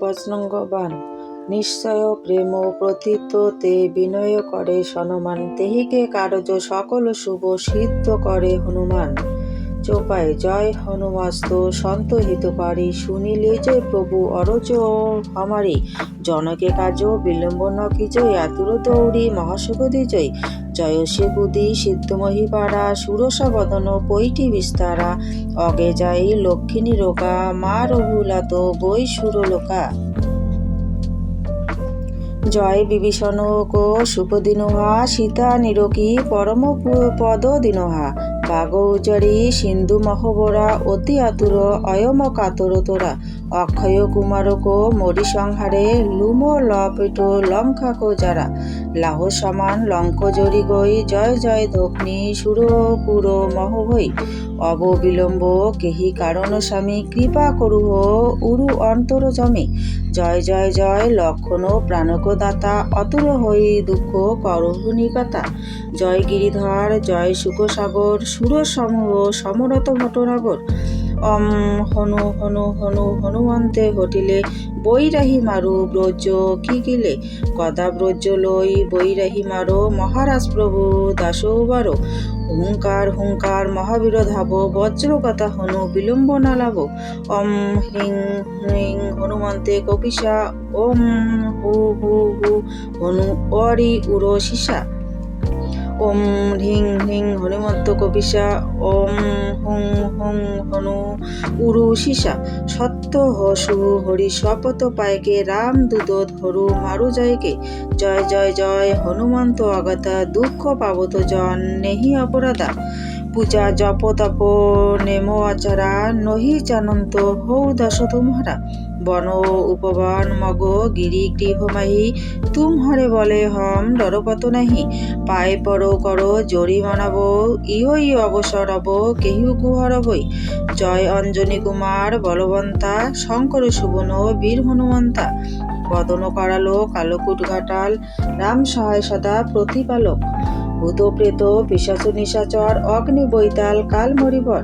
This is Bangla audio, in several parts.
বজ্রঙ্গবান, নিশ্চয় প্রেম প্রতীত তে বিনয় করে সনমান, তেহিকে কার্য সকল শুভ সিদ্ধ করে হনুমান। চোপায় জয় হনুমাস্ত, সন্ত হিতকারী শুনিলে জয় প্রভু অরজ হমারি জনকে কাজ বিলম্ব ন কিজয়, আতুর দৌড়ি মহাসুগদি জয়। জয় সেগুদি সিদ্ধমহি পাড়া সুরসা বদন পৈটি বিস্তারা। অগে যাই লক্ষ্মী রোগা, মা রঘুলাত, বৈ সুরলোকা জয় বিভীষণ কো সুপদিনোহা সীতা নিরকি পরম পদ দিনোহা। বাগ উজারি সিন্ধু মহবরা অতি আতুর অয়ম কাতর তোরা অক্ষয় কুমার কো মরি সংহারে লুম লপেট লঙ্কা কো যারা লাহ সমান লঙ্ক জরি গই জয় জয় ধগ্নি সুর পুর মহ হই অববিলম্ব, কেহি কারণ স্বামী কৃপা করুহ, উরু অন্তর জমে, জয় জয় জয় লক্ষণ প্রাণক দাতা অতুর হই দুঃখ করহ নিপাতা জয় গিরিধর, জয় সুখসাগর সুর সমূহ সমরত ভটনগর অম, হনু হনু হনু, হনুমন্তে ঘটিলে বৈরাহী মারু ব্রজ কি গিলে? গদা ব্রজ লই বৈরাহী মারো, মহারাজ প্রভু দাসৌবারো হুঙ্কার হুঙ্কার মহাবীর ধাব বজ্রকথা হনু বিলম্ব না লাভ অম, হ্রিং হ্রিং, হনুমন্তে কপিসা, ওম, হু হু হু, হনু অরি উরো শিষা ওম হ্রিং হ্রিং হনুমন্ত কপিসা, ওম হুং হুং হনু উরু শিষা সত্য হসু হরি শপথ পায়কে রাম দুত ধরু মারু জয়কে। জয় জয় জয় হনুমন্ত অগতা দুঃখ পাবত জন নেহি অপরাধা। পূজা জপ তপ নেম আচারা, নহি জানন্ত হৌ দাস তুমহারা বন উপবন মগ গিরি গৃহমাহি তুমহরে বলে, হম ডরপত নাহি। পায়ে পর কর জরি মানাব ই অবসর অব কেহু কুহর বই জয় অঞ্জনী কুমার, বলবন্তা, শঙ্কর সুবন বীর হনুমন্তা। বদন করালো, কালকুট ঘাটাল, রাম সহায় সদা প্রতিপালক। ভূত প্রেত পিশাচ নিশাচর, অগ্নি বৈতাল কাল মরিবর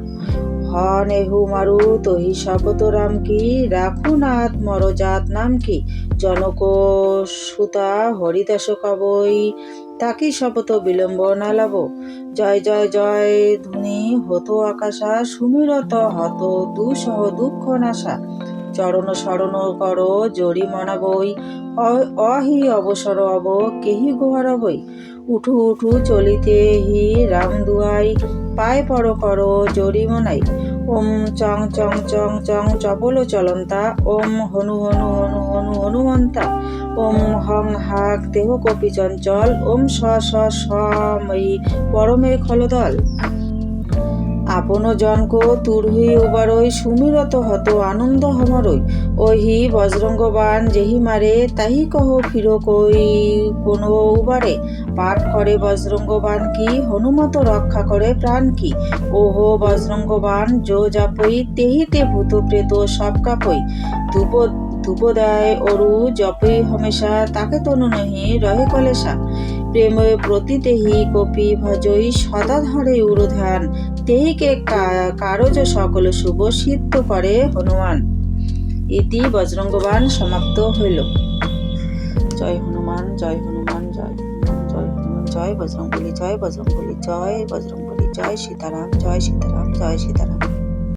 হন এহু মারু তহি শপত রাম কি? রাখুনাথ মরজাত নাম কি? জনক সুতা হরিদাস কবই, তাকি শপথ বিলম্ব না জয় জয় জয় ধ্বনি হত আকাশা, সুমিরত হত দুসহ দুঃখ নাশা। চরণ শরণ কর জরি মনাবই অহি অবসর অব কেহি গুহার বই। উঠু উঠু চলিতে হি রাম দুয়াই, পায় পর কর জরি মনাই। ওম চং চং চং চং চবল চলন্তা। ওম হনু হনু হনু হনু হনুমন্তা। ওম হং হাক দেহ কপি চঞ্চল। ওম স স সময়ী পরমে খলদল। আপন জনক তুরহি উবারই সুমিরত হত আনন্দ হমারই। ওহি বজরঙ্গবান যেহি মারে তাহি কহ ফির কই কোন উবারে। পাঠ করে বজ্রঙ্গবান কি? হনুমত রক্ষা করে প্রাণ কি? ওহো বজ্রঙ্গবান, যো জাপই, তেহিতে ভূত প্রেত সব কাপই। ধূপ দেয় অরু, জপই হমেশা, তাকে তনু নহি, রহে কলেশা। প্রেমে প্রতিতেহি কপি ভজই, সদা ধরে ধ্যান তেহিকে কারজ সকল শুভ সিদ্ধ করে হনুমান। ইতি বজরঙ্গবান সমাপ্ত হইল। জয় হনুমান জয় হনুমান, জয়। জয় হনুমান জয় বজরঙ্গলি জয় বজরঙ্গলি জয় সীতারাম জয় সীতারাম জয় সীতারাম